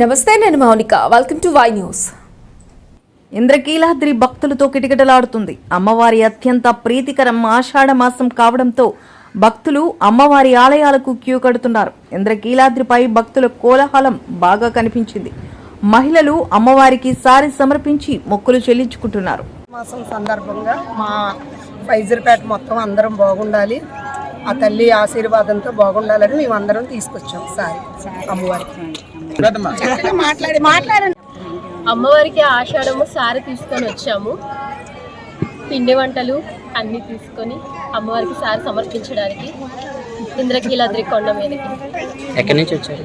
నమస్తే నేను Mounika. Welcome to Y news Indrakeeladri భక్తులతో కిటకిటలాడుతుంది. అమ్మవారి అత్యంత ప్రీతికరం ఆషాఢ మాసం కావడంతో భక్తులు అమ్మవారి ఆలయాలకు క్యూ కడుతున్నారు. ఇంద్రకీలాద్రిపై భక్తుల కోలాహలం బాగా కనిపించింది. మహిళలు అమ్మవారికి సారి సమర్పించి మొక్కులు చెల్లించుకుంటున్నారు. మాసం సందర్భంగా మా ఫైజర్పేట మొత్తం అందరం బాగుండాలి. ఆ తల్లి ఆశీర్వాదంతో బాగుండాలని మేము అందరం తీసుకొచ్చాం సారీ. అమ్మవారికి మాట్లాడి మాట్లాడండి. అమ్మవారికి ఆషాఢము సారి తీసుకొని వచ్చాము. పిండి వంటలు అన్నీ తీసుకొని అమ్మవారికి సారి సమర్పించడానికి ఇంద్రకీలాద్రి కొండ మీదకి. ఎక్కడి నుంచి వచ్చారు?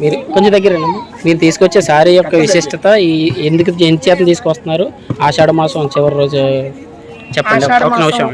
మీరు కొంచెం దగ్గర. మీరు తీసుకొచ్చే సారీ యొక్క విశిష్టత ఈ ఎందుకు ఎంత చేత తీసుకొస్తున్నారు? ఆషాఢ మాసం చివరి రోజు చెప్పండి. ఒక నిమిషం